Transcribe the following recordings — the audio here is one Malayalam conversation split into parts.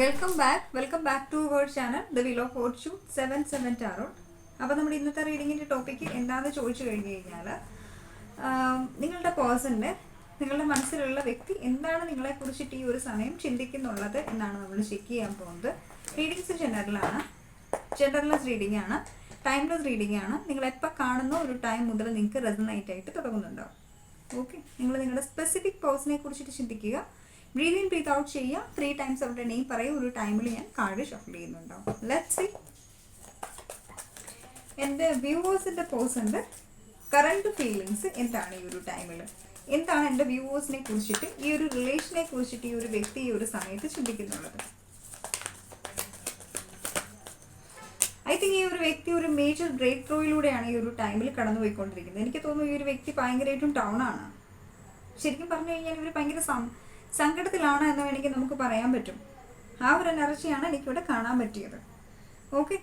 Welcome back welcome back to our channel the wheel of fortune seven seven tarot അപ്പോൾ നമ്മുടെ ഇന്നത്തെ റീഡിങ്ങിന്റെ ടോപ്പിക്ക് എന്താണെന്ന് ചോദിച്ചു കഴിഞ്ഞു കഴിഞ്ഞാൽ നിങ്ങളുടെ പേഴ്സണിന് നിങ്ങളുടെ മനസ്സിലുള്ള വ്യക്തി എന്താണ് നിങ്ങളെ കുറിച്ചിട്ട് ഈ ഒരു സമയം ചിന്തിക്കുന്നുള്ളത് എന്നാണ് നമ്മൾ ചെക്ക് ചെയ്യാൻ പോകുന്നത്. റീഡിങ്സ് ജനറലാണ് ജനറൽലെസ് റീഡിംഗ് ആണ്. ടൈംലെസ് റീഡിംഗ് ആണ്. നിങ്ങൾ എപ്പോൾ കാണുന്ന ഒരു ടൈം മുതൽ നിങ്ങൾക്ക് റെസനൈറ്റ് ആയിട്ട് തുടങ്ങുന്നുണ്ടാവും ഓക്കെ നിങ്ങൾ നിങ്ങളുടെ സ്പെസിഫിക് പേഴ്സണെ കുറിച്ചിട്ട് ചിന്തിക്കുക. ബ്രീത് ബ്രീത്ത് ഔട്ട് ചെയ്യുക. ത്രീ ടൈംസ് അവരുടെ നെയിം പറയും. ഒരു ടൈമിൽ ഞാൻ കാർഡ് ഷഫിൾ ചെയ്യുന്നുണ്ടാവും ലെറ്റ് സി എന്റെ വ്യൂവേഴ്സിന്റെ പേഴ്സണിന്റെ കറണ്ട് ഫീലിങ്സ് എന്താണ് ഈ ഒരു ടൈമിൽ എന്താണ് എന്റെ വ്യൂവേഴ്സിനെ കുറിച്ചിട്ട് ഈ ഒരു റിലേഷനെ കുറിച്ചിട്ട് ഈ ഒരു വ്യക്തി ഈ ഒരു സമയത്ത് ചിന്തിക്കുന്നുള്ളത്? ഐ തിങ്ക് ഈ ഒരു വ്യക്തി ഒരു മേജർ ബ്രേക്ക് ത്രൂയിലൂടെയാണ് ഈ ഒരു ടൈമിൽ കടന്നുപോയിക്കൊണ്ടിരിക്കുന്നത്. എനിക്ക് തോന്നുന്നു ഈ ഒരു വ്യക്തി ഭയങ്കരമായിട്ടും ടൗൺ ആണ്. ശരിക്കും പറഞ്ഞു കഴിഞ്ഞാൽ ഇവർ ഭയങ്കര സം സങ്കടത്തിലാണ് എന്ന് വേണമെങ്കിൽ നമുക്ക് പറയാൻ പറ്റും. ആ ഒരു എനർജിയാണ് എനിക്കിവിടെ കാണാൻ പറ്റിയത്. ഓക്കെ?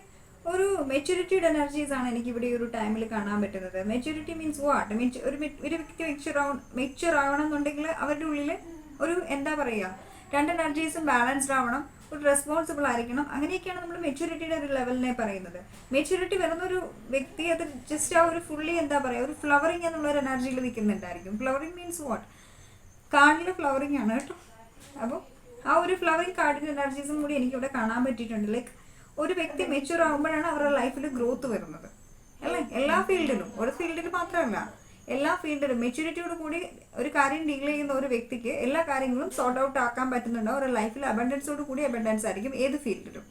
ഒരു മെച്യൂരിറ്റിയുടെ എനർജീസ് ആണ് എനിക്കിവിടെ ഈ ഒരു ടൈമിൽ കാണാൻ പറ്റുന്നത്. മെച്യൂരിറ്റി മീൻസ് വാട്ട് മീൻസ് ഒരു ഒരു വ്യക്തി മെച്യൂർ ആവണം മെച്യൂർ ആവണം എന്നുണ്ടെങ്കിൽ അവരുടെ ഉള്ളിൽ ഒരു എന്താ പറയുക രണ്ട് എനർജീസും ബാലൻസ്ഡ് ആവണം ഒരു റെസ്പോൺസിബിൾ ആയിരിക്കണം. അങ്ങനെയൊക്കെയാണ് നമ്മൾ മെച്യൂരിറ്റിയുടെ ഒരു ലെവലിനെ പറയുന്നത്. മെച്യൂരിറ്റി വരുന്ന ഒരു വ്യക്തി അത് ജസ്റ്റ് ആ ഒരു ഫുള്ളി എന്താ പറയുക ഒരു ഫ്ലവറിങ് എന്നുള്ള ഒരു എനർജിയിൽ നിൽക്കുന്നുണ്ടായിരിക്കും. ഫ്ലവറിങ് മീൻസ് വാട്ട് കാർഡിൽ ഫ്ലവറിങ് ആണ് കേട്ടോ. അപ്പോൾ ആ ഒരു ഫ്ലവറിങ് കാർഡിന്റെ എനർജീസും കൂടി എനിക്കിവിടെ കാണാൻ പറ്റിയിട്ടുണ്ട്. ലൈക്ക് ഒരു വ്യക്തി മെച്യൂർ ആകുമ്പോഴാണ് അവരുടെ ലൈഫിൽ ഗ്രോത്ത് വരുന്നത്. അല്ലേ? എല്ലാ ഫീൽഡിലും. ഒരു ഫീൽഡിൽ മാത്രമല്ല. എല്ലാ ഫീൽഡിലും മെച്യൂരിറ്റിയോട് കൂടി ഒരു കാര്യം ഡീൽ ചെയ്യുന്ന ഒരു വ്യക്തിക്ക് എല്ലാ കാര്യങ്ങളും സോർട്ട് ഔട്ട് ആക്കാൻ പറ്റുന്നുണ്ടോ. അവരുടെ ലൈഫിൽ അബണ്ടൻസോട് കൂടി അബണ്ടൻസ് ആയിരിക്കും ഏത് ഫീൽഡിലും.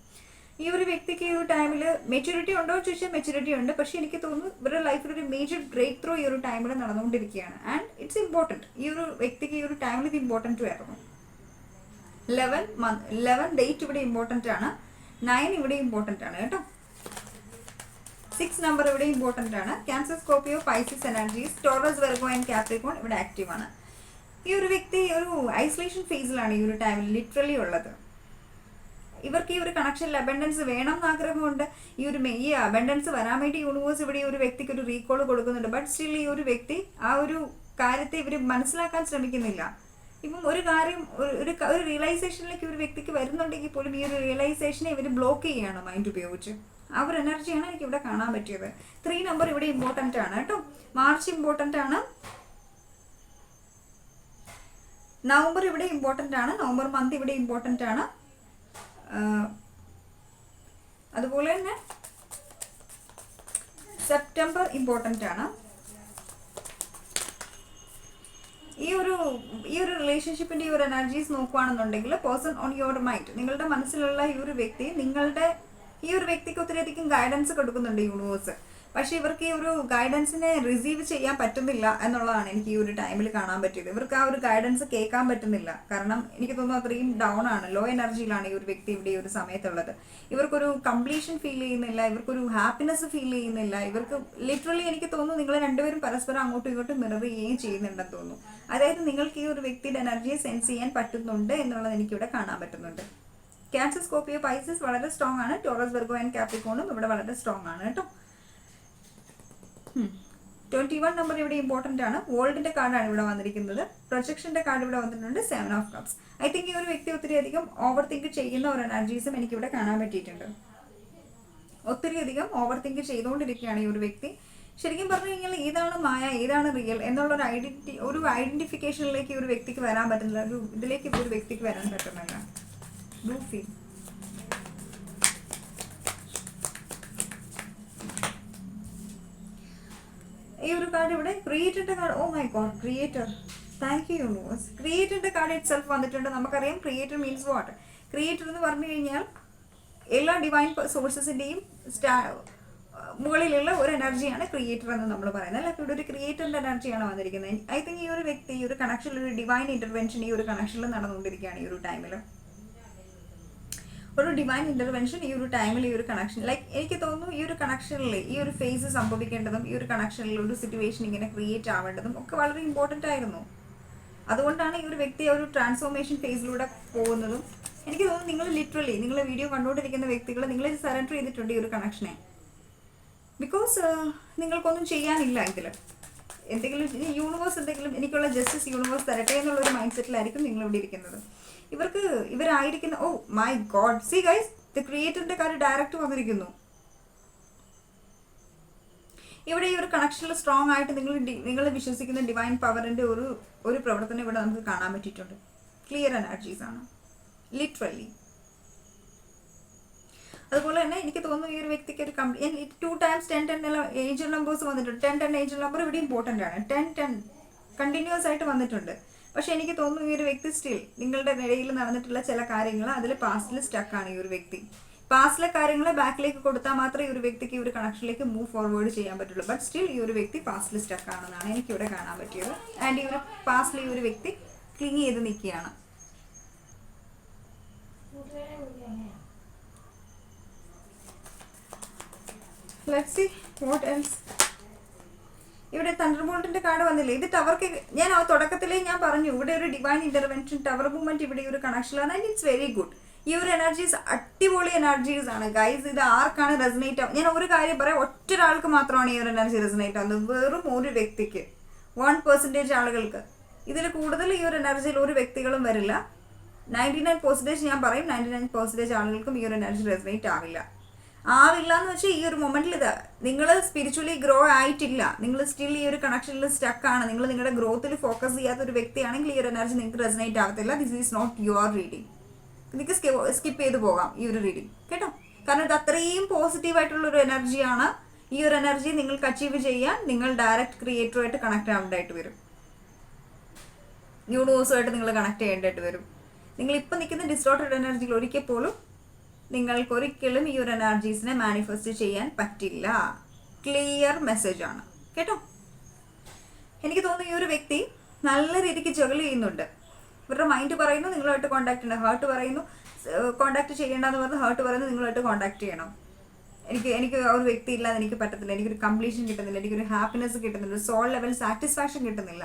ഈ ഒരു വ്യക്തിക്ക് ഈ ഒരു ടൈമിൽ മെച്യൂരിറ്റി ഉണ്ടോ ചോദിച്ചാൽ മെച്യൂരിറ്റി ഉണ്ട്. പക്ഷേ എനിക്ക് തോന്നുന്നു ഇവരുടെ ലൈഫിൽ ഒരു മേജർ ബ്രേക്ക് ത്രൂ ഈ ഒരു ടൈമിൽ നടന്നുകൊണ്ടിരിക്കുകയാണ്. ആൻഡ് ഇറ്റ്സ് ഇമ്പോർട്ടന്റ് ഈ ഒരു വ്യക്തിക്ക് ഈ ഒരു ടൈമിൽ ഇത് ഇമ്പോർട്ടന്റ് ആയിരുന്നു. ലെവൻ മന്ത് ലെവൻ ഡേറ്റ് ഇവിടെ ഇമ്പോർട്ടന്റ് ആണ്. നയൻ ഇവിടെ ഇമ്പോർട്ടന്റ് ആണ് കേട്ടോ. സിക്സ് നമ്പർ ഇവിടെ ഇമ്പോർട്ടന്റ് ആണ്. Cancer Scorpio Pisces energies Taurus Virgo and Capricorn ഇവിടെ ആക്റ്റീവ് ആണ്. ഈ ഒരു വ്യക്തി ഒരു ഐസൊലേഷൻ ഫേസിലാണ് ഈ ഒരു ടൈമിൽ ലിറ്ററലി ഉള്ളത്. ഇവർക്ക് ഈ ഒരു കണക്ഷൻ അബൻഡൻസ് വേണം എന്ന് ആഗ്രഹമുണ്ട്. ഈ ഒരു ഈ അബൻഡൻസ് വരാൻ വേണ്ടി യൂണിവേഴ്സ് ഇവിടെ ഈ ഒരു വ്യക്തിക്ക് ഒരു റീകോൾ കൊടുക്കുന്നുണ്ട്. ബട്ട് സ്റ്റിൽ ഈ ഒരു വ്യക്തി ആ ഒരു കാര്യത്തെ ഇവർ മനസ്സിലാക്കാൻ ശ്രമിക്കുന്നില്ല. ഇപ്പം ഒരു കാര്യം ഒരു- ഒരു റിയലൈസേഷനിലേക്ക് ഒരു വ്യക്തിക്ക് വരുന്നുണ്ടെങ്കിൽ പോലും ഈ ഒരു റിയലൈസേഷനെ ഇവർ ബ്ലോക്ക് ചെയ്യുകയാണ് മൈൻഡ് ഉപയോഗിച്ച്. ആ ഒരു എനർജിയാണ് എനിക്ക് ഇവിടെ കാണാൻ പറ്റിയത്. ത്രീ നമ്പർ ഇവിടെ ഇമ്പോർട്ടന്റ് ആണ് കേട്ടോ. മാർച്ച് ഇമ്പോർട്ടന്റ് ആണ്. നവംബർ ഇവിടെ ഇമ്പോർട്ടന്റ് ആണ്. നവംബർ മന്ത് ഇവിടെ ഇമ്പോർട്ടന്റ് ആണ്. അതുപോലെ തന്നെ സെപ്റ്റംബർ ഇമ്പോർട്ടന്റ് ആണ്. ഈ ഒരു ഈ ഒരു റിലേഷൻഷിപ്പിന്റെ ഈ ഒരു എനർജീസ് നോക്കുകയാണെന്നുണ്ടെങ്കിൽ പേഴ്സൺ ഓൺ യുവർ മൈൻഡ് നിങ്ങളുടെ മനസ്സിലുള്ള ഈ ഒരു വ്യക്തി നിങ്ങളുടെ ഈ ഒരു വ്യക്തിക്ക് ഒത്തിരിയധികം ഗൈഡൻസ് കൊടുക്കുന്നുണ്ട് യൂണിവേഴ്സ് പക്ഷേ ഇവർക്ക് ഈ ഒരു ഗൈഡൻസിനെ റിസീവ് ചെയ്യാൻ പറ്റുന്നില്ല എന്നുള്ളതാണ് എനിക്ക് ഈ ഒരു ടൈമിൽ കാണാൻ പറ്റിയത്. ഇവർക്ക് ആ ഒരു ഗൈഡൻസ് കേൾക്കാൻ പറ്റുന്നില്ല. കാരണം എനിക്ക് തോന്നുന്നു അത്രയും ഡൗൺ ആണ്. ലോ എനർജിയിലാണ് ഈ ഒരു വ്യക്തി ഇവിടെ ഈ ഒരു സമയത്തുള്ളത്. ഇവർക്കൊരു കംപ്ലീഷൻ ഫീൽ ചെയ്യുന്നില്ല. ഇവർക്കൊരു ഹാപ്പിനെസ് ഫീൽ ചെയ്യുന്നില്ല. ഇവർക്ക് ലിറ്ററലി എനിക്ക് തോന്നുന്നു നിങ്ങൾ രണ്ടുപേരും പരസ്പരം അങ്ങോട്ടും ഇങ്ങോട്ടും മിറർ ചെയ്യുകയും ചെയ്യുന്നുണ്ടെന്ന് തോന്നുന്നു. അതായത് നിങ്ങൾക്ക് ഈ ഒരു വ്യക്തിയുടെ എനർജിയെ സെൻസ് ചെയ്യാൻ പറ്റുന്നുണ്ട് എന്നുള്ളത് എനിക്കിവിടെ കാണാൻ പറ്റുന്നുണ്ട്. ക്യാൻസർ സ്കോപ്പിയോ പൈസസ് വളരെ സ്ട്രോങ് ആണ്. ടോറസ് വെർഗോ ആൻഡ് കാപ്രിക്കോണും ഇവിടെ വളരെ സ്ട്രോങ് ആണ് കേട്ടോ. ട്വന്റി വൺ നമ്പർ ഇവിടെ ഇമ്പോർട്ടന്റ് ആണ്. വേൾഡിന്റെ കാർഡാണ് ഇവിടെ വന്നിരിക്കുന്നത്. പ്രൊജക്ഷന്റെ കാർഡ് ഇവിടെ വന്നിട്ടുണ്ട് seven of cups I think ഈ ഒരു വ്യക്തി ഒത്തിരി അധികം ഓവർ തിങ്ക് ചെയ്യുന്ന ഒരു എനർജീസും എനിക്കിവിടെ കാണാൻ പറ്റിയിട്ടുണ്ട്. ഒത്തിരി അധികം ഓവർ തിങ്ക് ചെയ്തുകൊണ്ടിരിക്കുകയാണ് ഈ ഒരു വ്യക്തി. ശരിക്കും പറഞ്ഞു കഴിഞ്ഞാൽ ഏതാണ് മായ ഏതാണ് റിയൽ എന്നുള്ള ഒരു ഐഡന്റി ഒരു ഐഡന്റിഫിക്കേഷനിലേക്ക് ഒരു വ്യക്തിക്ക് വരാൻ പറ്റുന്നില്ല ഒരു ഇതിലേക്ക് ഒരു വ്യക്തിക്ക് വരാൻ പറ്റുന്നില്ല ഡു ഫീൽ ഈ ഒരു കാർഡ് ഇവിടെ ക്രിയേറ്ററിന്റെ card oh my god creator thank you universe ക്രിയേറ്ററിന്റെ card it self വന്നിട്ടുണ്ട്. നമുക്കറിയാം ക്രിയേറ്റർ മീൻസ് വാട്ട് ക്രിയേറ്റർ എന്ന് പറഞ്ഞു കഴിഞ്ഞാൽ എല്ലാ ഡിവൈൻ സോഴ്സസിന്റെയും സ്റ്റാ മുകളിലുള്ള ഒരു എനർജിയാണ് ക്രിയേറ്റർ എന്ന് നമ്മൾ പറയുന്നത്. അല്ല? ഇവിടെ ഒരു ക്രിയേറ്ററിന്റെ എനർജിയാണ് വന്നിരിക്കുന്നത്. ഐ തിങ്ക് ഈ ഒരു വ്യക്തി ഈ ഒരു കണക്ഷനിൽ ഒരു ഡിവൈൻ ഇന്റർവെൻഷൻ ഈ ഒരു കണക്ഷനിൽ നടന്നുകൊണ്ടിരിക്കുകയാണ് ഈ ഒരു ടൈമിൽ ഒരു ഡിവൈൻ ഇന്റർവെൻഷൻ ഈ ഒരു ടൈമിൽ ഈ ഒരു കണക്ഷൻ ലൈക്ക് എനിക്ക് തോന്നുന്നു ഈ ഒരു കണക്ഷനിൽ ഈ ഒരു ഫേസ് സംഭവിക്കേണ്ടതും ഈ ഒരു കണക്ഷനിൽ ഒരു സിറ്റുവേഷൻ ഇങ്ങനെ ക്രിയേറ്റ് ആവേണ്ടതും ഒക്കെ വളരെ ഇമ്പോർട്ടന്റ് ആയിരുന്നു. അതുകൊണ്ടാണ് ഈ ഒരു വ്യക്തി ഒരു ട്രാൻസ്ഫോർമേഷൻ ഫേസിലൂടെ പോകുന്നതും. എനിക്ക് തോന്നുന്നു നിങ്ങൾ ലിറ്ററലി നിങ്ങൾ വീഡിയോ കണ്ടുകൊണ്ടിരിക്കുന്ന വ്യക്തികൾ നിങ്ങൾ സറണ്ടർ ചെയ്തിട്ടുണ്ട് ഈ ഒരു കണക്ഷനെ ബിക്കോസ് നിങ്ങൾക്കൊന്നും ചെയ്യാനില്ല ഇതിൽ എന്തെങ്കിലും യൂണിവേഴ്സ് എന്തെങ്കിലും എനിക്കുള്ള ജസ്റ്റിസ് യൂണിവേഴ്സ് തരട്ടെ എന്നുള്ള ഒരു മൈൻഡ് സെറ്റിലായിരിക്കും നിങ്ങൾ ഇവിടെ ഇരിക്കുന്നത്. ഇവർക്ക് ഇവരായിരിക്കുന്ന ഓ my god see guys the ക്രിയേറ്ററിന്റെ കാര്യം ഡയറക്റ്റ് വന്നിരിക്കുന്നു. ഇവിടെ ഈ ഒരു കണക്ഷനിൽ സ്ട്രോങ് ആയിട്ട് നിങ്ങൾ നിങ്ങൾ വിശ്വസിക്കുന്ന ഡിവൈൻ പവറിന്റെ ഒരു ഒരു പ്രവർത്തനം ഇവിടെ നമുക്ക് കാണാൻ പറ്റിയിട്ടുണ്ട്. ക്ലിയർ എനർജീസ് ആണ്. ലിറ്ററലി അതുപോലെ തന്നെ എനിക്ക് തോന്നുന്നു ഈ ഒരു വ്യക്തിക്ക് ഒരു കംപ്ലീ two times ten ten age numbers വന്നിട്ടുണ്ട്. ടെൻ ടെൻ ഏജ് നമ്പർ ഇവിടെ ഇമ്പോർട്ടന്റ് ആണ്. ടെൻ ടെൻ കണ്ടിന്യൂസ് ആയിട്ട് വന്നിട്ടുണ്ട്. പക്ഷെ എനിക്ക് തോന്നുന്നു ഈ ഒരു വ്യക്തി സ്റ്റിൽ നിങ്ങളുടെ ഇടയിൽ നടന്നിട്ടുള്ള ചില കാര്യങ്ങൾ അതിൽ പാസ്റ്റിൽ സ്റ്റക്കാണ് ഈ ഒരു വ്യക്തി. പാസ്റ്റിലെ കാര്യങ്ങളെ ബാക്കിലേക്ക് കൊടുത്താൽ മാത്രമേ ഈ ഒരു വ്യക്തിക്ക് ഈ ഒരു കണക്ഷനിലേക്ക് മൂവ് ഫോർവേഡ് ചെയ്യാൻ പറ്റുള്ളൂ. ബട്ട് സ്റ്റിൽ ഈ ഒരു വ്യക്തി പാസ്റ്റിൽ സ്റ്റക്ക് ആണെന്നാണ് എനിക്കിവിടെ കാണാൻ പറ്റിയത്. ആൻഡ് ഈ ഒരു പാസ്റ്റിൽ ഈ ഒരു വ്യക്തി ക്ലിങ് ചെയ്ത് നിൽക്കുകയാണ്. Let's see what എൽസ് ഇവിടെ തണ്ടർബോൾട്ടിന്റെ കാർഡ് വന്നില്ലേ? ഇത് ടവർക്ക് ഞാൻ ആ തുടക്കത്തിലേ ഞാൻ പറഞ്ഞു ഇവിടെ ഒരു ഡിവൈൻ ഇന്റർവെൻഷൻ ടവർ മൂവ്മെന്റ് ഇവിടെ ഒരു കണക്ഷനിലാണ് ആൻഡ് ഇറ്റ്സ് വെരി ഗുഡ് ഈ ഒരു എനർജീസ് അടിപൊളി എനർജീസ് ആണ്. ഗൈസ് ഇത് ആർക്കാണ് റെസനേറ്റ് ആവും ഞാൻ ഒരു കാര്യം പറയാം ഒറ്റ ഒരാൾക്ക് മാത്രമാണ് ഈ ഒരു എനർജി റെസനേറ്റ് ആവുന്നത്. വെറും ഒരു വ്യക്തിക്ക്. വൺ പെർസെന്റേജ് ആളുകൾക്ക്. ഇതിൽ കൂടുതൽ ഈ ഒരു എനർജിയിൽ ഒരു വ്യക്തികളും വരില്ല. നയന്റി നയൻ പെർസെന്റേജ് ഞാൻ പറയും നയന്റി നയൻ പെർസെന്റേജ് ആളുകൾക്കും ഈ ഒരു എനർജി റെസനേറ്റ് ആവില്ല. ആവില്ല എന്ന് വെച്ചാൽ ഈ ഒരു മൊമെന്റിൽ ഇത്. നിങ്ങൾ സ്പിരിച്വലി ഗ്രോ ആയിട്ടില്ല. നിങ്ങൾ സ്റ്റിൽ ഈ ഒരു കണക്ഷനിൽ സ്റ്റക്ക് ആണ്. നിങ്ങൾ നിങ്ങളുടെ ഗ്രോത്തിൽ ഫോക്കസ് ചെയ്യാത്ത ഒരു വ്യക്തിയാണെങ്കിൽ ഈ ഒരു എനർജി നിങ്ങൾക്ക് റെസനേറ്റ് ആകത്തില്ല this is not your reading നിങ്ങൾക്ക് സ്കിപ്പ് ചെയ്ത് പോകാം ഈ ഒരു റീഡിങ് കേട്ടോ? കാരണം ഇത് അത്രയും പോസിറ്റീവ് ആയിട്ടുള്ള ഒരു എനർജിയാണ് ഈ ഒരു എനർജി നിങ്ങൾക്ക് അച്ചീവ് ചെയ്യാൻ നിങ്ങൾ ഡയറക്റ്റ് ക്രിയേറ്ററുമായിട്ട് കണക്ട് ആവേണ്ടതായിട്ട് വരും. യൂണിവേഴ്സുമായിട്ട് നിങ്ങൾ കണക്ട് ചെയ്യേണ്ടതായിട്ട് വരും. നിങ്ങൾ ഇപ്പം നിൽക്കുന്ന ഡിസ്റ്റോർട്ടഡ് എനർജികൾ ഒരിക്കൽ പോലും നിങ്ങൾക്ക് ഒരിക്കലും ഈ ഒരു എനർജീസിനെ മാനിഫെസ്റ്റ് ചെയ്യാൻ പറ്റില്ല. ക്ലിയർ മെസ്സേജ് ആണ്. കേട്ടോ? എനിക്ക് തോന്നുന്നു ഈ ഒരു വ്യക്തി നല്ല രീതിക്ക് ജഗിൾ ചെയ്യുന്നുണ്ട്. ഇവരുടെ മൈൻഡ് പറയുന്നു നിങ്ങളുമായിട്ട് കോൺടാക്ട് ചെയ്യണം ഹാർട്ട് പറയുന്നു കോൺടാക്ട് ചെയ്യേണ്ടെന്ന് പറഞ്ഞ് ഹാർട്ട് പറയുന്നു നിങ്ങളുമായിട്ട് കോൺടാക്ട് ചെയ്യണം. എനിക്ക് എനിക്ക് ഒരു വ്യക്തി ഇല്ലാതെ എനിക്ക് പറ്റത്തില്ല. എനിക്കൊരു കംപ്ലീഷൻ കിട്ടുന്നില്ല. എനിക്കൊരു ഹാപ്പിനെസ് കിട്ടുന്നില്ല. സോൾ ലെവൽ സാറ്റിസ്ഫാക്ഷൻ കിട്ടുന്നില്ല.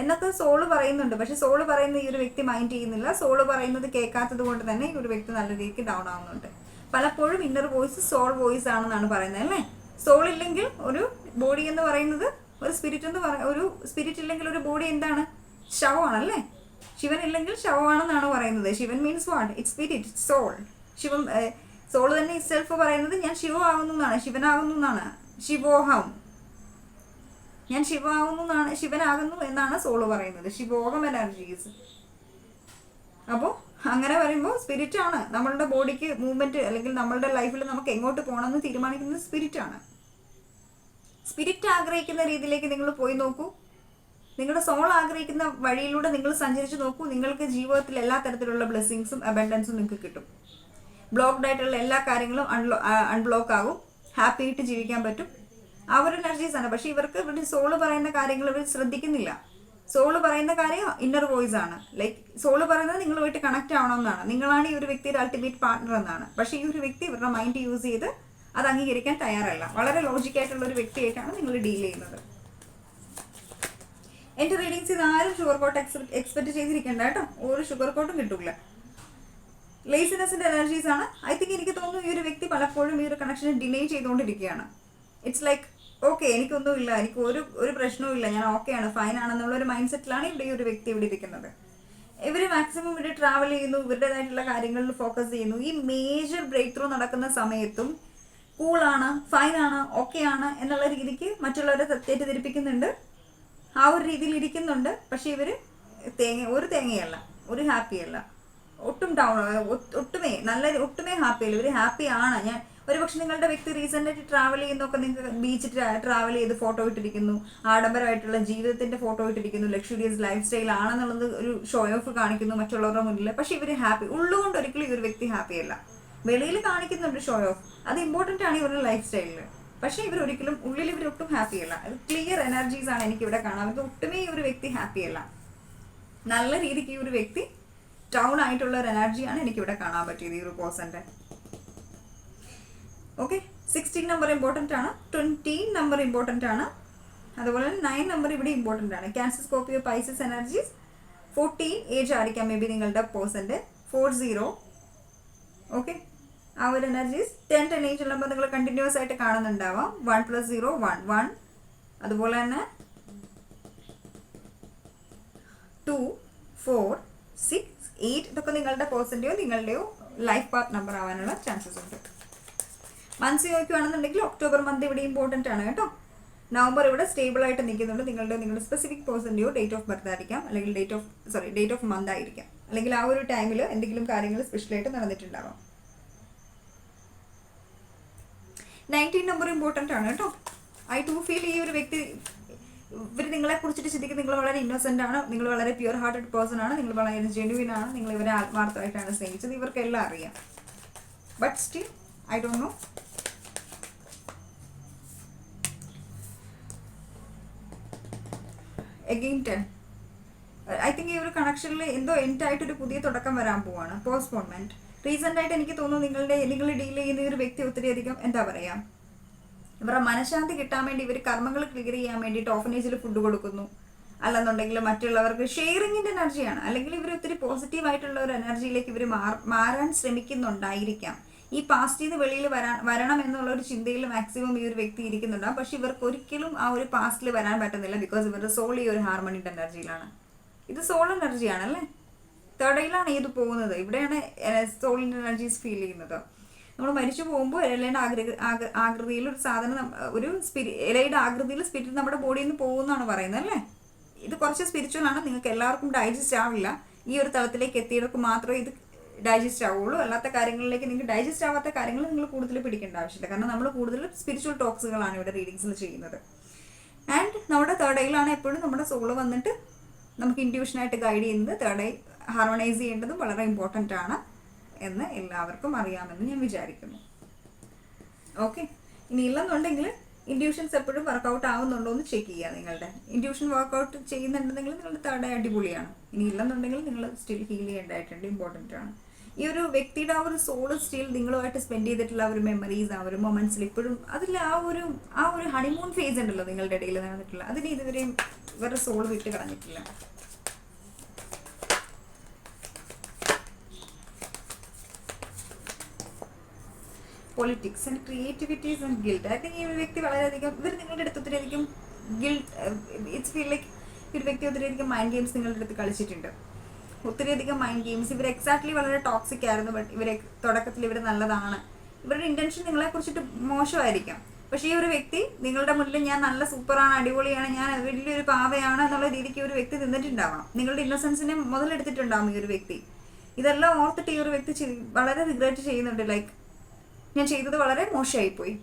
എന്നൊക്കെ സോൾ പറയുന്നുണ്ട്. പക്ഷെ സോൾ പറയുന്ന ഈ ഒരു വ്യക്തി മൈൻഡ് ചെയ്യുന്നില്ല. സോൾ പറയുന്നത് കേൾക്കാത്തത് കൊണ്ട് തന്നെ ഈ ഒരു വ്യക്തി നല്ല രീതിക്ക് ഡൗൺ ആവുന്നുണ്ട്. പലപ്പോഴും ഇന്നർ വോയിസ് സോൾ വോയിസ് ആണെന്നാണ് പറയുന്നത് അല്ലേ? സോൾ ഇല്ലെങ്കിൽ ഒരു ബോഡി എന്ന് പറയുന്നത് ഒരു സ്പിരിറ്റ് എന്ന് പറ ഒരു സ്പിരിറ്റ് ഇല്ലെങ്കിൽ ഒരു ബോഡി എന്താണ്? ശവമാണല്ലേ ശിവൻ ഇല്ലെങ്കിൽ ശവമാണെന്നാണ് പറയുന്നത്. Shivan means what it spirit soul Shivam soul തന്നെ സെൽഫ് പറയുന്നത് ഞാൻ ശിവമാകുന്നു എന്നാണ്. ശിവനാകുന്നു എന്നാണ്. ശിവോഹം. ഞാൻ ശിവാകുന്നു എന്നാണ് ശിവനാകുന്നു എന്നാണ് സോൾ പറയുന്നത്. ശിവോഗം എനർജീസ് അപ്പോൾ അങ്ങനെ പറയുമ്പോൾ സ്പിരിറ്റ് ആണ്. നമ്മളുടെ ബോഡിക്ക് മൂവ്മെന്റ് അല്ലെങ്കിൽ നമ്മളുടെ ലൈഫിൽ നമുക്ക് എങ്ങോട്ട് പോകണമെന്ന് തീരുമാനിക്കുന്നത് സ്പിരിറ്റ് ആണ്. സ്പിരിറ്റ് ആഗ്രഹിക്കുന്ന രീതിയിലേക്ക് നിങ്ങൾ പോയി നോക്കൂ. നിങ്ങളുടെ സോൾ ആഗ്രഹിക്കുന്ന വഴിയിലൂടെ നിങ്ങൾ സഞ്ചരിച്ച് നോക്കൂ. നിങ്ങൾക്ക് ജീവിതത്തിൽ എല്ലാ തരത്തിലുള്ള ബ്ലെസ്സിങ്സും അബൻഡൻസും നിങ്ങൾക്ക് കിട്ടും. ബ്ലോക്ക്ഡ് ആയിട്ടുള്ള എല്ലാ കാര്യങ്ങളും അൺലോ അൺബ്ലോക്ക് ആകും. ഹാപ്പി ആയിട്ട് ജീവിക്കാൻ പറ്റും. ആ ഒരു എനർജീസ് ആണ്. പക്ഷെ ഇവർക്ക് ഇവരുടെ സോൾ പറയുന്ന കാര്യങ്ങൾ ഇവർ ശ്രദ്ധിക്കുന്നില്ല. സോൾ പറയുന്ന കാര്യം ഇന്നർ വോയിസ് ആണ്. ലൈക്ക് സോൾ പറയുന്നത് നിങ്ങളുമായിട്ട് കണക്ട് ആവണമെന്നാണ്. നിങ്ങളാണ് ഈ ഒരു വ്യക്തിയുടെ അൾട്ടിമേറ്റ് പാർട്ണർ എന്നാണ്. പക്ഷേ ഈ ഒരു വ്യക്തി ഇവരുടെ മൈൻഡ് യൂസ് ചെയ്ത് അത് അംഗീകരിക്കാൻ തയ്യാറല്ല. വളരെ ലോജിക്കായിട്ടുള്ള ഒരു വ്യക്തിയായിട്ടാണ് നിങ്ങൾ ഡീൽ ചെയ്യുന്നത്. എന്റെ റീഡിങ്സ് ഇത് ആരും ഷുഗർ കോട്ട് എക്സ്പെക്ട് ചെയ്തിരിക്കേണ്ട കേട്ടോ. ഒരു ഷുഗർ കോട്ടും കിട്ടൂല. ലേസിനെസിന്റെ എനർജീസ് ആണ്. ഐ തിങ്ക് എനിക്ക് തോന്നുന്നു ഈ ഒരു വ്യക്തി പലപ്പോഴും ഈ ഒരു കണക്ഷനെ ഡിലേ ചെയ്തുകൊണ്ടിരിക്കുകയാണ്. ഇറ്റ്സ് ലൈക്ക് ഓക്കെ എനിക്കൊന്നുമില്ല. എനിക്ക് ഒരു ഒരു പ്രശ്നവും ഇല്ല ഞാൻ ഓക്കെ ആണ് ഫൈൻ ആണെന്നുള്ള ഒരു മൈൻഡ് സെറ്റിലാണ് ഇവിടെ ഈ ഒരു വ്യക്തി ഇവിടെ ഇരിക്കുന്നത്. ഇവർ മാക്സിമം ഇവിടെ ട്രാവൽ ചെയ്യുന്നു ഇവരുടേതായിട്ടുള്ള കാര്യങ്ങളിൽ ഫോക്കസ് ചെയ്യുന്നു. ഈ മേജർ ബ്രേക്ക് ത്രൂ നടക്കുന്ന സമയത്തും കൂളാണ് ഫൈൻ ആണ് ഓക്കെ ആണ് എന്നുള്ള രീതിക്ക് മറ്റുള്ളവരെ തെറ്റിദ്ധരിപ്പിക്കുന്നുണ്ട്. ആ ഒരു രീതിയിൽ ഇരിക്കുന്നുണ്ട്. പക്ഷേ ഇവർ തേങ്ങ ഒരു തേങ്ങയല്ല ഒരു ഹാപ്പിയല്ല ഒട്ടും ഡൗൺ ഒട്ടുമേ നല്ല ഒട്ടുമേ ഹാപ്പിയല്ല ഇവർ ഹാപ്പി ആണ്. ഞാൻ ഒരു പക്ഷെ നിങ്ങളുടെ വ്യക്തി റീസെന്റ് ട്രാവൽ ചെയ്യുന്നൊക്കെ നിങ്ങൾക്ക് ബീച്ച് ട്രാവൽ ചെയ്ത് ഫോട്ടോ ഇട്ടിരിക്കുന്നു. ആഡംബരമായിട്ടുള്ള ജീവിതത്തിന്റെ ഫോട്ടോ ഇട്ടിരിക്കുന്നു. ലക്ഷറിയസ് ലൈഫ് സ്റ്റൈൽ ആണെന്നുള്ളത് ഒരു ഷോ ഓഫ് കാണിക്കുന്നു. മറ്റുള്ളവരുടെ മുന്നിൽ പക്ഷെ ഇവർ ഹാപ്പി ഉള്ളുകൊണ്ട് ഒരിക്കലും ഈ ഒരു വ്യക്തി ഹാപ്പി അല്ല. വെളിയിൽ കാണിക്കുന്നുണ്ട് ഷോ ഓഫ് അത് ഇമ്പോർട്ടന്റ് ആണ് ഇവരുടെ ലൈഫ് സ്റ്റൈലിൽ പക്ഷെ ഇവർ ഒരിക്കലും ഉള്ളിൽ ഇവർ ഒട്ടും ഹാപ്പി അല്ല. ക്ലിയർ എനർജീസ് ആണ് എനിക്ക് ഇവിടെ കാണാൻ. പറ്റുന്നത് ഒട്ടുമേ ഈ ഒരു വ്യക്തി ഹാപ്പി അല്ല. നല്ല രീതിക്ക് ഈ ഒരു വ്യക്തി ടൗൺ ആയിട്ടുള്ള ഒരു എനർജിയാണ് എനിക്ക് ഇവിടെ കാണാൻ പറ്റിയത് ഈ ഒരു പേഴ്സന്റെ ഓക്കെ സിക്സ്റ്റീൻ നമ്പർ ഇമ്പോർട്ടന്റ് ആണ്. ട്വന്റീൻ നമ്പർ ഇമ്പോർട്ടന്റ് ആണ്. അതുപോലെ തന്നെ നയൻ നമ്പർ ഇവിടെ ഇമ്പോർട്ടന്റ് ആണ്. Cancers Scorpio Pisces energies fourteen age ആയിരിക്കാം മേ ബി നിങ്ങളുടെ പേഴ്സന്റെ ഫോർ സീറോ ഓക്കെ ആ ഒരു എനർജീസ് ടെൻ ടെൻ ഏജ് ഉള്ളപ്പോൾ നിങ്ങൾ കണ്ടിന്യൂസ് ആയിട്ട് കാണുന്നുണ്ടാവാം. One plus zero one one അതുപോലെ തന്നെ ടു ഫോർ സിക്സ് എയ്റ്റ് ഇതൊക്കെ നിങ്ങളുടെ പേഴ്സന്റെയോ നിങ്ങളുടെയോ ലൈഫ് പാർട്ട് നമ്പർ ആവാനുള്ള ചാൻസസ് ഉണ്ട്. മന്ത്സ് ചോദിക്കുകയാണെന്നുണ്ടെങ്കിൽ ഒക്ടോബർ മന്ത് ഇവിടെ ഇമ്പോർട്ടന്റ് ആണ് കേട്ടോ. നവംബർ ഇവിടെ സ്റ്റേബിൾ ആയിട്ട് നിൽക്കുന്നുണ്ട്. നിങ്ങളുടെ നിങ്ങളുടെ സ്പെസിഫിക് പേഴ്സന്റെയോ ഡേറ്റ് ഓഫ് ബർത്ത് ആയിരിക്കാം. അല്ലെങ്കിൽ date of sorry date of month ആയിരിക്കാം. അല്ലെങ്കിൽ ആ ഒരു ടൈമിൽ എന്തെങ്കിലും കാര്യങ്ങൾ സ്പെഷ്യലായിട്ട് നടന്നിട്ടുണ്ടാവാം. നയന്റീൻ നമ്പർ ഇമ്പോർട്ടന്റ് ആണ് കേട്ടോ. ഐ ടു ഫീൽ ഈ ഒരു വ്യക്തി ഇവർ നിങ്ങളെ കുറിച്ചിട്ട് ചിന്തിക്കുന്നത് നിങ്ങൾ വളരെ ഇന്നോസെന്റ് ആണ്. നിങ്ങൾ വളരെ പ്യുവർ ഹാർട്ടഡ് പേഴ്സൺ ആണ്. നിങ്ങൾ വളരെ ജെന്യുവിൻ ആണ്. നിങ്ങൾ ഇവരെ ആത്മാർത്ഥമായിട്ടാണ് സ്നേഹിച്ചത്. ഇവർക്കെല്ലാം അറിയാം. But still I don't know again ten I think ഈ ഒരു കണക്ഷനിൽ എന്തോ എൻഡായിട്ടൊരു പുതിയ തുടക്കം വരാൻ പോവാണ്. പോസ്റ്റ്പോൺമെന്റ് റീസെന്റായിട്ട് എനിക്ക് തോന്നുന്നു നിങ്ങളുടെ നിങ്ങൾ ഡീൽ ചെയ്യുന്ന ഒരു വ്യക്തി ഒത്തിരി അധികം എന്താ പറയുക ഇവരുടെ മനഃശാന്തി കിട്ടാൻ വേണ്ടി ഇവർ കർമ്മങ്ങൾ ക്ലിയർ ചെയ്യാൻ വേണ്ടിയിട്ട് ഓഫനേജിൽ ഫുഡ് കൊടുക്കുന്നു. അല്ലെന്നുണ്ടെങ്കിൽ മറ്റുള്ളവർക്ക് ഷെയറിങ്ങിന്റെ എനർജിയാണ് അല്ലെങ്കിൽ ഇവർ ഒത്തിരി പോസിറ്റീവായിട്ടുള്ള ഒരു എനർജിയിലേക്ക് ഇവർ മാറാൻ ശ്രമിക്കുന്നുണ്ടായിരിക്കാം. ഈ പാസ്റ്റിൽ നിന്ന് വെളിയിൽ വരാൻ വരണം എന്നുള്ള ഒരു ചിന്തയിൽ മാക്സിമം ഈ ഒരു വ്യക്തി ഇരിക്കുന്നുണ്ടാവും പക്ഷെ ഇവർക്ക് ഒരിക്കലും ആ ഒരു പാസ്റ്റിൽ വരാൻ പറ്റുന്നില്ല ബിക്കോസ് ഇവരുടെ സോൾ ഈ ഒരു ഹാർമണിയുടെ എനർജിയിലാണ് ഇത് സോൾ എനർജിയാണ് അല്ലേ തടയിലാണ് ഇത് പോകുന്നത്. ഇവിടെയാണ് സോളിന്റെ എനർജീസ് ഫീൽ ചെയ്യുന്നത്. നമ്മൾ മരിച്ചു പോകുമ്പോൾ ഇലയുടെ ആകൃതി ആകൃതിയിൽ ഒരു സാധനം ഒരു സ്പിരി ഇലയുടെ ആകൃതിയിൽ സ്പിരിറ്റ് നമ്മുടെ ബോഡിയിൽ നിന്ന് പോകുമെന്നാണ് പറയുന്നത് അല്ലേ? ഇത് കുറച്ച് സ്പിരിച്വൽ ആണ്. നിങ്ങൾക്ക് എല്ലാവർക്കും ഡൈജസ്റ്റ് ആവില്ല. ഈ ഒരു തലത്തിലേക്ക് എത്തിയവർക്ക് മാത്രമേ ഇത് ഡൈജസ്റ്റ് ആവുള്ളൂ. അല്ലാത്ത കാര്യങ്ങളിലേക്ക് നിങ്ങൾക്ക് ഡൈജസ്റ്റ് ആവാത്ത കാര്യങ്ങൾ നിങ്ങൾ കൂടുതൽ പിടിക്കേണ്ട ആവശ്യമില്ല. കാരണം നമ്മൾ കൂടുതൽ സ്പിരിച്വൽ ടോക്സുകളാണ് ഇവിടെ റീഡിങ്സിൽ ചെയ്യുന്നത്. ആൻഡ് നമ്മുടെ തേർഡ് ഐയിലാണ് എപ്പോഴും നമ്മുടെ സോൾ വന്നിട്ട് നമുക്ക് ഇൻഡ്യൂഷനായിട്ട് ഗൈഡ് ചെയ്യുന്നത്. തേർഡ് ഐ ഹാർമണൈസ് ചെയ്യേണ്ടതും വളരെ ഇമ്പോർട്ടന്റ് ആണ് എന്ന് എല്ലാവർക്കും അറിയാമെന്ന് ഞാൻ വിചാരിക്കുന്നു. ഓക്കെ ഇനി ഇല്ലെന്നുണ്ടെങ്കിൽ ഇൻഡ്യൂഷൻസ് എപ്പോഴും വർക്കൗട്ട് ആവുന്നുണ്ടോ എന്ന് ചെക്ക് ചെയ്യുക നിങ്ങളുടെ. ഇൻഡ്യൂഷൻ വർക്കൗട്ട് ചെയ്യുന്നുണ്ടെങ്കിൽ നിങ്ങളുടെ തേർഡ് അടിപൊളിയാണ്. ഇനി ഇല്ലെന്നുണ്ടെങ്കിൽ നിങ്ങൾ സ്റ്റിൽ ഹീൽ ചെയ്യേണ്ടതായിട്ടുണ്ട്. ഇമ്പോർട്ടന്റ് ആണ്. ഈ ഒരു വ്യക്തിയുടെ ആ ഒരു സോൾ സ്റ്റിൽ നിങ്ങളുമായിട്ട് സ്പെൻഡ് ചെയ്തിട്ടുള്ള ഒരു മെമ്മറീസ് ആ ഒരു മൊമെന്റ്സിൽ ഇപ്പോഴും അതിൽ ആ ഒരു ആ ഒരു ഹണിമൂൺ ഫേസ് ഉണ്ടല്ലോ നിങ്ങളുടെ ഇടയിൽ നടന്നിട്ടുള്ള. അതിന് ഇതുവരെയും ഇവരുടെ സോൾ വിട്ട് കളഞ്ഞിട്ടില്ല. Politics and creativities and guilt I think ഈ ഒരു വ്യക്തി വളരെയധികം ഇവർ നിങ്ങളുടെ അടുത്ത് ഒത്തിരിയധികം ഗിൽഡ് ഇറ്റ്സ് ഫീൽ ലൈക്ക് ഈ ഒരു വ്യക്തി ഒത്തിരിയധികം മൈൻഡ് ഗെയിംസ് നിങ്ങളുടെ അടുത്ത് കളിച്ചിട്ടുണ്ട്. ഒത്തിരിയധികം മൈൻഡ് ഗെയിംസ് ഇവർ എക്സാക്ട്ലി വളരെ ടോക്സിക് ആയിരുന്നു. ബട്ട് ഇവരെ തുടക്കത്തിൽ ഇവർ നല്ലതാണ്. ഇവരുടെ ഇന്റൻഷൻ നിങ്ങളെ കുറിച്ചിട്ട് മോശമായിരിക്കാം. പക്ഷേ ഈ ഒരു വ്യക്തി നിങ്ങളുടെ മുന്നിൽ ഞാൻ നല്ല സൂപ്പറാണ് അടിപൊളിയാണ് ഞാൻ വലിയൊരു പാവയാണ് എന്നുള്ള രീതിക്ക് ഒരു വ്യക്തി നിന്നിട്ടുണ്ടാവണം. നിങ്ങളുടെ ഇന്നസെൻസിനെ മുതലെടുത്തിട്ടുണ്ടാവും ഈ ഒരു വ്യക്തി. ഇതെല്ലാം ഓർത്തിട്ട് ഈ ഒരു വ്യക്തി വളരെ റിഗ്രറ്റ് ചെയ്യുന്നുണ്ട്. ലൈക്ക് ഞാൻ ചെയ്തത് വളരെ മോശമായിപ്പോയി.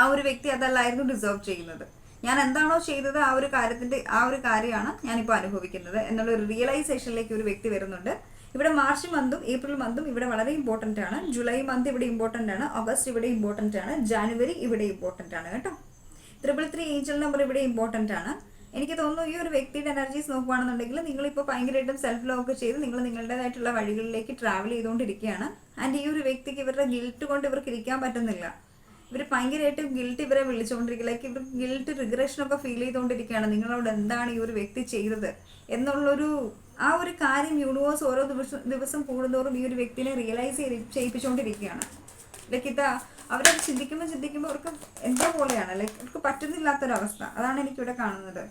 ആ ഒരു വ്യക്തി അതല്ലായിരുന്നു ഡിസേർവ് ചെയ്യുന്നത്. ഞാൻ എന്താണോ ചെയ്തത് ആ ഒരു കാര്യത്തിന്റെ ആ ഒരു കാര്യമാണ് ഞാനിപ്പോൾ അനുഭവിക്കുന്നത് എന്നുള്ള ഒരു റിയലൈസേഷനിലേക്ക് ഒരു വ്യക്തി വരുന്നുണ്ട്. ഇവിടെ മാർച്ച് മന്തും ഏപ്രിൽ മന്തും ഇവിടെ വളരെ ഇമ്പോർട്ടന്റ് ആണ്. ജൂലൈ മന്ത് ഇവിടെ ഇമ്പോർട്ടന്റ് ആണ്. ഓഗസ്റ്റ് ഇവിടെ ഇമ്പോർട്ടന്റ് ആണ്. ജാനുവരി ഇവിടെ ഇമ്പോർട്ടന്റ് ആണ് കേട്ടോ. ത്രിപിൾ ത്രീ ഏഞ്ചൽ നമ്പർ ഇവിടെ ഇമ്പോർട്ടന്റ് ആണ്. എനിക്ക് തോന്നുന്നു ഈ ഒരു വ്യക്തിയുടെ എനർജീസ് നോക്കുകയാണെന്നുണ്ടെങ്കിൽ നിങ്ങളിപ്പോൾ ഭയങ്കരമായിട്ടും സെൽഫ് ലോക്ക് ചെയ്ത് നിങ്ങൾ നിങ്ങളുടേതായിട്ടുള്ള വഴികളിലേക്ക് ട്രാവൽ ചെയ്തുകൊണ്ടിരിക്കുകയാണ്. ആൻഡ് ഈ ഒരു വ്യക്തിക്ക് ഇവരുടെ ഗിൽറ്റ് കൊണ്ട് ഇവർക്ക് ഇരിക്കാൻ പറ്റുന്നില്ല. ഇവർ ഭയങ്കരമായിട്ട് ഗിൽട്ട് ഇവരെ വിളിച്ചുകൊണ്ടിരിക്കുക ലൈക്ക് ഇവർ ഗിൽട്ട് റിഗ്രഷൻ ഒക്കെ ഫീൽ ചെയ്തുകൊണ്ടിരിക്കുകയാണ് നിങ്ങളോട് എന്താണ് ഈ ഒരു വ്യക്തി ചെയ്തത്? എന്നുള്ളൊരു ആ ഒരു കാര്യം യൂണിവേഴ്സ് ഓരോ ദിവസം ദിവസം കൂടുന്തോറും ഈ ഒരു വ്യക്തിനെ റിയലൈസ് ചെയ്ത് ചെയ്യിപ്പിച്ചുകൊണ്ടിരിക്കുകയാണ് ലൈക്ക് ഇതാ അവരത് ചിന്തിക്കുമ്പോൾ ചിന്തിക്കുമ്പോൾ അവർക്ക് എന്തോ പോലെയാണ്. ലൈക്ക് അവർക്ക് പറ്റുന്നില്ലാത്തൊരവസ്ഥ. അതാണ് എനിക്കിവിടെ കാണുന്നത്.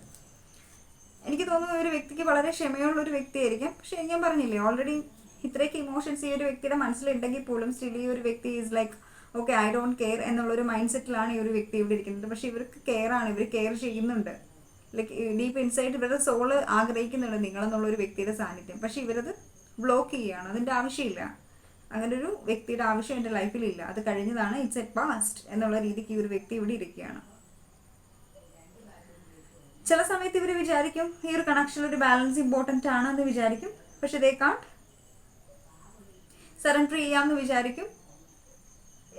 എനിക്ക് തോന്നുന്നു ഒരു വ്യക്തിക്ക് വളരെ ക്ഷമയുള്ള ഒരു വ്യക്തിയായിരിക്കും. പക്ഷെ ഞാൻ പറഞ്ഞില്ലേ ഓൾറെഡി ഇത്രയൊക്കെ ഇമോഷൻസ് ഈ ഒരു വ്യക്തിയുടെ മനസ്സിലുണ്ടെങ്കിൽ പോലും സ്റ്റിൽ ഈ ഒരു വ്യക്തി is like okay I don't care എന്നുള്ളൊരു മൈൻഡ് സെറ്റിലാണ് ഈ ഒരു വ്യക്തി ഇവിടെ ഇരിക്കുന്നത്. പക്ഷെ ഇവർക്ക് കെയർ ആണ് ഇവർ കെയർ ചെയ്യുന്നുണ്ട് ലൈക്ക് ഡീപ്പ് ഇൻസൈഡ് ഇവരുടെ സോൾ ആഗ്രഹിക്കുന്നുണ്ട് നിങ്ങളെന്നുള്ളൊരു വ്യക്തിയുടെ സാന്നിധ്യം. പക്ഷെ ഇവരത് ബ്ലോക്ക് ചെയ്യുകയാണ്. അതിന്റെ ആവശ്യമില്ല. അങ്ങനെ ഒരു വ്യക്തിയുടെ ആവശ്യം എന്റെ ലൈഫിലില്ല അത് കഴിഞ്ഞതാണ് ഇറ്റ്സ് എ പാസ്റ്റ് എന്നുള്ള രീതിക്ക് ഈ ഒരു വ്യക്തി ഇവിടെ ഇരിക്കുകയാണ്. ചില സമയത്ത് ഇവർ വിചാരിക്കും ഈ ഒരു കണക്ഷനിൽ ഒരു ബാലൻസ് ഇമ്പോർട്ടന്റ് എന്ന് വിചാരിക്കും. പക്ഷെ ദേ കാണ്ട് സറണ്ടർ ചെയ്യാമെന്ന് വിചാരിക്കും.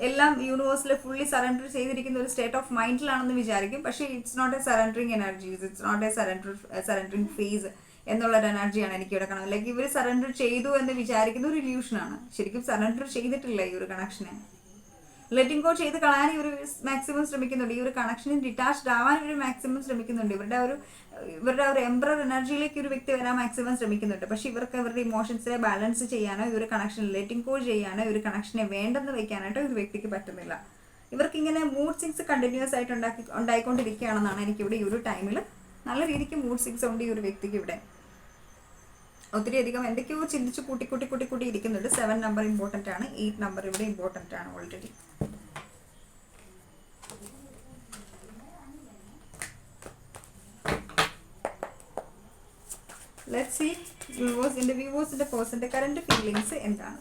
എല്ലാം യൂണിവേഴ്സിൽ ഫുള്ളി സറണ്ടർ ചെയ്തിരിക്കുന്ന ഒരു സ്റ്റേറ്റ് ഓഫ് മൈൻഡിലാണെന്ന് വിചാരിക്കും. പക്ഷേ it's not a surrendering energies it's not a surrender surrendering phase എന്നുള്ളൊരു എനർജിയാണ് എനിക്ക് ഇവിടെ കാണുന്നത്. ലൈക്ക് ഇവർ സറണ്ടർ ചെയ്തു എന്ന് വിചാരിക്കുന്ന ഒരു ഇല്യൂഷനാണ് ശരിക്കും സറണ്ടർ ചെയ്തിട്ടില്ല ഈ ഒരു കണക്ഷനെ ലെറ്റിംഗ് ഗോ ചെയ്ത് കളയാൻ ഇവർ മാക്സിമം ശ്രമിക്കുന്നുണ്ട്. ഈ ഒരു കണക്ഷനിൽ ഡിറ്റാച്ച്ഡ് ആവാൻ ഇവർ മാക്സിമം ശ്രമിക്കുന്നുണ്ട്. ഇവരുടെ ഒരു ഇവരുടെ ഒരു എംബ്രർ എനർജിയിലേക്ക് ഒരു വ്യക്തി വരാൻ മാക്സിമം ശ്രമിക്കുന്നുണ്ട്. പക്ഷെ ഇവർക്ക് ഇവരുടെ ഇമോഷൻസിനെ ബാലൻസ് ചെയ്യാനോ ഈ ഒരു കണക്ഷൻ ലെറ്റിംഗ് ഗോ ചെയ്യാനോ ഈ ഒരു കണക്ഷനെ വേണ്ടെന്ന് വെക്കാനായിട്ടോ ഒരു വ്യക്തിക്ക് പറ്റുന്നില്ല. ഇവർക്ക് ഇങ്ങനെ മൂഡ് സിങ്സ് കണ്ടിന്യൂസ് ആയിട്ട് ഉണ്ടാക്കി ഉണ്ടായിക്കൊണ്ടിരിക്കുകയാണെന്നാണ് എനിക്കിവിടെ ഈ ഒരു ടൈമിൽ നല്ല രീതിക്ക് മൂഡ് സിങ്സ് ഉണ്ട് ഈ ഒരു വ്യക്തിക്ക് ഇവിടെ. ഒത്തിരി അധികം എന്തൊക്കെയോ ചിന്തിച്ച് കൂട്ടി കൂട്ടി കൂട്ടി കൂട്ടി ഇരിക്കുന്നുണ്ട്. സെവൻ നമ്പർ ഇമ്പോർട്ടന്റ് ആണ്. എയ്റ്റ് നമ്പർ ഇവിടെ ഇമ്പോർട്ടന്റ് ആണ് ഓൾറെഡി ലെറ്റ് സി വ്യൂവേഴ്സിന്റെ വ്യൂവേഴ്സിന്റെ പേഴ്സന്റെ കറണ്ട് ഫീലിങ്സ് എന്താണ്?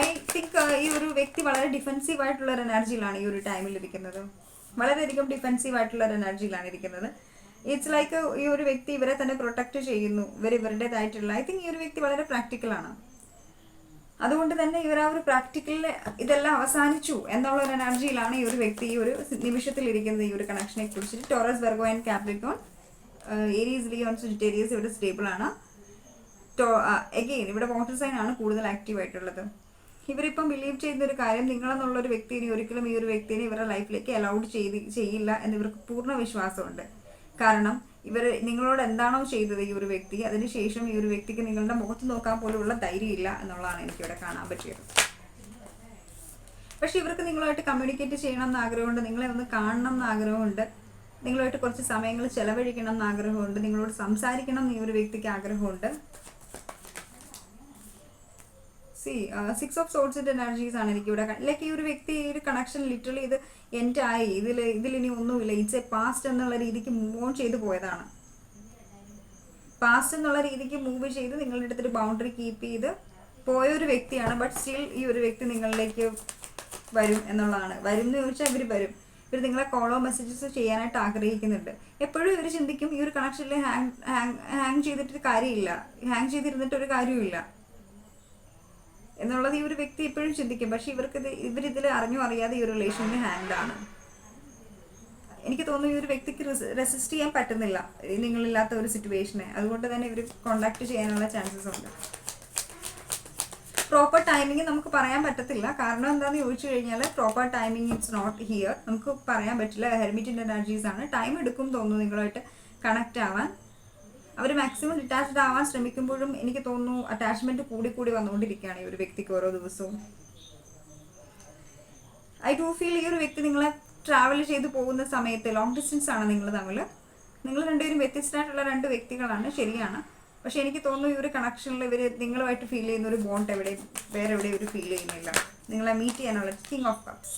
ഐ തിങ്ക് ഈ ഒരു വ്യക്തി വളരെ ഡിഫെൻസീവ് ആയിട്ടുള്ള ഒരു എനർജിയിലാണ് ഈ ഒരു ടൈമിൽ ഇരിക്കുന്നത്. വളരെയധികം ഡിഫെൻസീവ് ആയിട്ടുള്ള ഒരു എനർജിയിലാണ് ഇരിക്കുന്നത്. ഇറ്റ്സ് ലൈക്ക് ഈ ഒരു വ്യക്തി ഇവരെ തന്നെ പ്രൊട്ടക്റ്റ് ചെയ്യുന്നു. ഇവർ ഇവരുടേതായിട്ടുള്ള ഐ തിങ്ക് ഈ ഒരു വ്യക്തി വളരെ പ്രാക്ടിക്കലാണ് അതുകൊണ്ട് തന്നെ ഇവർ ആ ഒരു പ്രാക്ടിക്കലിൽ ഇതെല്ലാം അവസാനിച്ചു എന്നുള്ള ഒരു എനർജിയിലാണ് ഈ ഒരു വ്യക്തി ഈ ഒരു നിമിഷത്തിൽ ഇരിക്കുന്നത് ഈ ഒരു കണക്ഷനെ കുറിച്ചിട്ട് Taurus Virgo and Capricorn Aries Leo Sagittarius ഇവിടെ സ്റ്റേബിൾ ആണ്. എഗെയിൻ ഇവിടെ വാട്ടർ സൈൻ ആണ് കൂടുതൽ ആക്റ്റീവ് ആയിട്ടുള്ളത്. ഇവരിപ്പം ബിലീവ് ചെയ്യുന്ന ഒരു കാര്യം നിങ്ങളെന്നുള്ള ഒരു വ്യക്തിനെ ഒരിക്കലും ഈ ഒരു വ്യക്തിനെ ഇവരുടെ ലൈഫിലേക്ക് അലൗഡ് ചെയ്ത് ചെയ്യില്ല എന്ന് ഇവർക്ക് പൂർണ വിശ്വാസമുണ്ട്. കാരണം ഇവർ നിങ്ങളോട് എന്താണോ ചെയ്തത് ഈ ഒരു വ്യക്തി അതിനുശേഷം ഈ ഒരു വ്യക്തിക്ക് നിങ്ങളുടെ മുഖത്ത് നോക്കാൻ പോലുള്ള ധൈര്യമില്ല എന്നുള്ളതാണ് എനിക്കിവിടെ കാണാൻ പറ്റിയത്. പക്ഷെ ഇവർക്ക് നിങ്ങളുമായിട്ട് കമ്മ്യൂണിക്കേറ്റ് ചെയ്യണം എന്ന് ആഗ്രഹമുണ്ട് നിങ്ങളെ ഒന്ന് കാണണം എന്ന് ആഗ്രഹമുണ്ട് നിങ്ങളുമായിട്ട് കുറച്ച് സമയങ്ങൾ ചെലവഴിക്കണം എന്ന് ആഗ്രഹമുണ്ട് നിങ്ങളോട് സംസാരിക്കണം എന്ന് ഈ ഒരു വ്യക്തിക്ക് ആഗ്രഹമുണ്ട്. സി സിക്സ് ഓഫ് സോൾസിന്റെ എനർജീസ് ആണ് എനിക്ക് ഇവിടെ ലൈക്ക് ഈ ഒരു വ്യക്തി ഈ ഒരു കണക്ഷൻ ലിറ്ററലി ഇത് എന്റെ ആയി. ഇതിൽ ഇതിലിനി ഒന്നുമില്ല. ഇറ്റ്സ് എ പാസ്റ്റ് എന്നുള്ള രീതിക്ക് മൂവ് ഓൺ ചെയ്തു പോയതാണ്. പാസ്റ്റ് എന്നുള്ള രീതിക്ക് മൂവ് ചെയ്ത് നിങ്ങളുടെ അടുത്തൊരു ബൗണ്ടറി കീപ്പ് ചെയ്ത് പോയ ഒരു വ്യക്തിയാണ്. ബട്ട് സ്റ്റിൽ ഈ ഒരു വ്യക്തി നിങ്ങളിലേക്ക് വരും എന്നുള്ളതാണ്. വരും എന്ന് ചോദിച്ചാൽ ഇവർ വരും. ഇവർ നിങ്ങളെ കോളോ മെസ്സേജസ് ചെയ്യാനായിട്ട് ആഗ്രഹിക്കുന്നുണ്ട്. എപ്പോഴും ഇവർ ചിന്തിക്കും ഈ ഒരു കണക്ഷനിൽ ഹാങ് ഹാങ് ഹാങ് ചെയ്തിട്ട് കാര്യമില്ല. ഹാങ് ചെയ്തിരുന്നിട്ട് ഒരു കാര്യമില്ല എന്നുള്ളത് ഈ ഒരു വ്യക്തി എപ്പോഴും ചിന്തിക്കും. പക്ഷെ ഇവർക്ക് ഇത് ഇവരിതിൽ അറിഞ്ഞോ അറിയാതെ ഈ ഒരു റിലേഷനിൽ ഹാൻഡാണ് എനിക്ക് തോന്നുന്നു ഈ ഒരു വ്യക്തിക്ക് റെസിസ്റ്റ് ചെയ്യാൻ പറ്റുന്നില്ല. നിങ്ങളില്ലാത്ത ഒരു സിറ്റുവേഷനെ അതുകൊണ്ട് തന്നെ ഇവർ കോണ്ടാക്ട് ചെയ്യാനുള്ള ചാൻസസ് ഉണ്ട്. പ്രോപ്പർ ടൈമിംഗ് നമുക്ക് പറയാൻ പറ്റത്തില്ല. കാരണം എന്താണെന്ന് ചോദിച്ചു കഴിഞ്ഞാൽ proper timing it's not here നമുക്ക് പറയാൻ പറ്റില്ല. ഹെർമിറ്റിന്റെ എനർജീസ് ആണ്. ടൈം എടുക്കും തോന്നുന്നു നിങ്ങളുമായിട്ട് കണക്റ്റ് ആവാൻ. അവർ മാക്സിമം ഡിറ്റാച്ച്ഡ് ആവാൻ ശ്രമിക്കുമ്പോഴും എനിക്ക് തോന്നുന്നു അറ്റാച്ച്മെന്റ് കൂടി കൂടി വന്നുകൊണ്ടിരിക്കുകയാണ് ഈ ഒരു വ്യക്തിക്ക് ഓരോ ദിവസവും. ഐ ഡു ഫീൽ ഈ ഒരു വ്യക്തി നിങ്ങളെ ട്രാവൽ ചെയ്തു പോകുന്ന സമയത്ത് ലോങ് ഡിസ്റ്റൻസ് ആണ് നിങ്ങൾ തമ്മിൽ നിങ്ങൾ രണ്ടുപേരും വ്യത്യസ്തമായിട്ടുള്ള രണ്ട് വ്യക്തികളാണ് ശരിയാണ്. പക്ഷെ എനിക്ക് തോന്നുന്നു ഈ ഒരു കണക്ഷനിൽ ഇവർ നിങ്ങളുമായിട്ട് ഫീൽ ചെയ്യുന്ന ഒരു ബോണ്ട് എവിടെയും വേറെ എവിടെയും ഒരു ഫീൽ ചെയ്യുന്നില്ല. നിങ്ങളെ മീറ്റ് ചെയ്യാനുള്ള കിങ് ഓഫ് കപ്സ്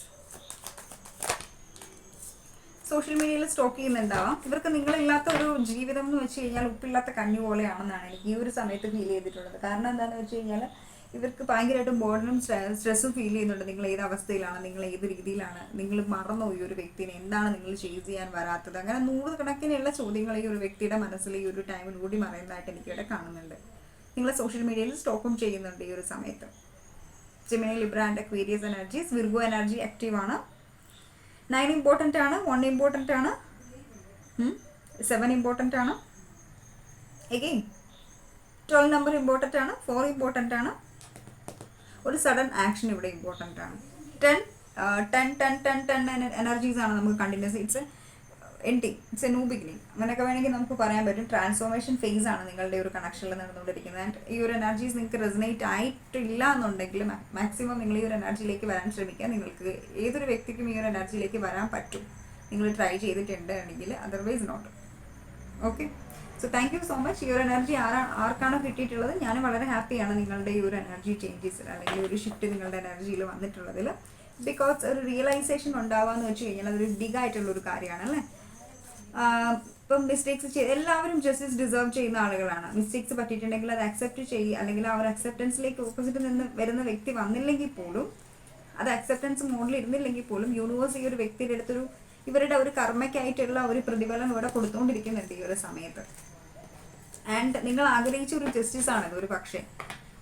സോഷ്യൽ മീഡിയയിൽ സ്റ്റോക്ക് ചെയ്യുന്നുണ്ടാവാം. ഇവർക്ക് നിങ്ങളില്ലാത്ത ഒരു ജീവിതം എന്ന് വെച്ച് കഴിഞ്ഞാൽ ഉപ്പില്ലാത്ത കഞ്ഞു പോലെയാണെന്നാണ് എനിക്ക് ഈ ഒരു സമയത്ത് ഫീൽ ചെയ്തിട്ടുള്ളത്. കാരണം എന്താണെന്ന് വെച്ച് കഴിഞ്ഞാൽ ഇവർക്ക് ഭയങ്കരമായിട്ടും ബോർഡനും സ്ട്രെസ്സും ഫീൽ ചെയ്യുന്നുണ്ട്. നിങ്ങൾ ഏത് അവസ്ഥയിലാണ്? നിങ്ങൾ ഏത് രീതിയിലാണ്? നിങ്ങൾ മറന്നോ ഈ ഒരു വ്യക്തിനെ? എന്താണ് നിങ്ങൾ ചെയ്ത് ചെയ്യാൻ വരാത്തത്? അങ്ങനെ നൂറ് കണക്കിനുള്ള ചോദ്യങ്ങൾ ഈ ഒരു വ്യക്തിയുടെ മനസ്സിൽ ഈ ഒരു ടൈമിൽ കൂടി മറയുന്നതായിട്ട് എനിക്കിവിടെ കാണുന്നുണ്ട്. നിങ്ങൾ സോഷ്യൽ മീഡിയയിൽ സ്റ്റോക്കും ചെയ്യുന്നുണ്ട് ഈ ഒരു സമയത്ത്. Gemini Libra and Aquarius energies Virgo energy active ആണ്. നയൻ ഇമ്പോർട്ടന്റ് ആണ് വൺ ഇമ്പോർട്ടന്റ് ആണ്. സെവൻ ഇമ്പോർട്ടന്റ് ആണ്. എഗെയിൻ ട്വൽവ് നമ്പർ ഇമ്പോർട്ടന്റ് ആണ് ഫോർ ഇമ്പോർട്ടന്റ് ആണ്. ഒരു സഡൻ ആക്ഷൻ ഇവിടെ ഇമ്പോർട്ടന്റ് ആണ്. Ten ten ten ten ten energies ആണ് നമുക്ക് continuous it's end it's a new beginning അങ്ങനെയൊക്കെ വേണമെങ്കിൽ നമുക്ക് പറയാൻ പറ്റും. ട്രാൻസ്ഫോർമേഷൻ ഫേസ് ആണ് നിങ്ങളുടെ ഒരു കണക്ഷനിൽ നടന്നുകൊണ്ടിരിക്കുന്നത്. ആൻഡ് ഈ ഒരു എനർജീസ് നിങ്ങൾക്ക് റെസിനേറ്റ് ആയിട്ടില്ല എന്നുണ്ടെങ്കിൽ മാക്സിമം നിങ്ങൾ ഈ ഒരു എനർജിയിലേക്ക് വരാൻ ശ്രമിക്കുക നിങ്ങൾക്ക് ഏതൊരു വ്യക്തിക്കും ഈ ഒരു എനർജിയിലേക്ക് വരാൻ പറ്റും. നിങ്ങൾ ട്രൈ ചെയ്തിട്ടുണ്ട് ആണെങ്കിൽ otherwise not okay so thank you so much ഈ ഒരു എനർജി ആരാ ആർക്കാണോ കിട്ടിയിട്ടുള്ളത്? ഞാനും വളരെ ഹാപ്പിയാണ് നിങ്ങളുടെ ഈ ഒരു എനർജി ചേഞ്ചസ് അല്ലെങ്കിൽ ഒരു ഷിഫ്റ്റ് നിങ്ങളുടെ എനർജിയിൽ വന്നിട്ടുള്ളതിൽ ബിക്കോസ് ഒരു റിയലൈസേഷൻ ഉണ്ടാവാന്ന് വെച്ച് കഴിഞ്ഞാൽ അതൊരു ബിഗ് ആയിട്ടുള്ള ഒരു കാര്യമാണ് അല്ലേ? ഇപ്പം മിസ്റ്റേക്സ് ചെയ്ത് എല്ലാവരും ജസ്റ്റിസ് ഡിസേർവ് ചെയ്യുന്ന ആളുകളാണ്. മിസ്റ്റേക്സ് പറ്റിയിട്ടുണ്ടെങ്കിൽ അത് അക്സെപ്റ്റ് ചെയ്യുക അല്ലെങ്കിൽ ആ ഒരു അക്സെപ്റ്റൻസിലേക്ക് ഓപ്പോസിറ്റ് നിന്ന് വരുന്ന വ്യക്തി വന്നില്ലെങ്കിൽ പോലും അത് അക്സെപ്റ്റൻസ് മോഡിൽ ഇരുന്നില്ലെങ്കിൽ പോലും യൂണിവേഴ്സ് ഈ ഒരു വ്യക്തിയുടെ അടുത്തൊരു ഇവരുടെ ഒരു കർമ്മയ്ക്കായിട്ടുള്ള ഒരു പ്രതിഫലം ഇവിടെ കൊടുത്തുകൊണ്ടിരിക്കുന്നുണ്ട് ഈ ഒരു സമയത്ത്. ആൻഡ് നിങ്ങൾ ആഗ്രഹിച്ച ഒരു ജസ്റ്റിസ് ആണ് ഒരു പക്ഷേ.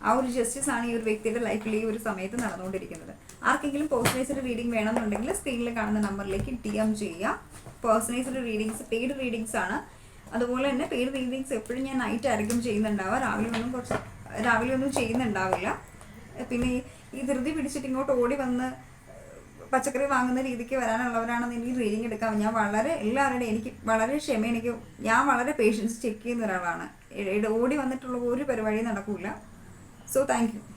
ആ ഒരു ജസ്റ്റിസ് ആണ് ഈ ഒരു വ്യക്തിയുടെ ലൈഫിൽ ഈ ഒരു സമയത്ത് നടന്നുകൊണ്ടിരിക്കുന്നത്. ആർക്കെങ്കിലും പോസ്റ്റ് റീഡിംഗ് വേണമെന്നുണ്ടെങ്കിൽ സ്ക്രീനിൽ കാണുന്ന നമ്പറിലേക്ക് ഡി എം ചെയ്യുക. പേഴ്സണൈസ്ഡ് റീഡിങ്സ് പെയ്ഡ് റീഡിങ്സ് ആണ്. അതുപോലെ തന്നെ പെയ്ഡ് റീഡിങ്സ് എപ്പോഴും ഞാൻ നൈറ്റ് ആയിരിക്കും ചെയ്യുന്നുണ്ടാവുക. രാവിലെ ഒന്നും കുറച്ച് രാവിലെ ഒന്നും ചെയ്യുന്നുണ്ടാവില്ല. പിന്നെ ഈ- ധൃതി പിടിച്ചിട്ട് ഇങ്ങോട്ട് ഓടി വന്ന് പച്ചക്കറി വാങ്ങുന്ന രീതിക്ക് വരാനുള്ളവരാണെന്ന് എനിക്ക് റീഡിങ് എടുക്കാം ഞാൻ വളരെ എല്ലാവരുടെയും എനിക്ക് വളരെ ക്ഷമ എനിക്ക് ഞാൻ വളരെ പേഷ്യൻസ് ചെക്ക് ചെയ്യുന്ന ഒരാളാണ്. ഓടി വന്നിട്ടുള്ള ഒരു പരിപാടിയും നടക്കില്ല സോ താങ്ക്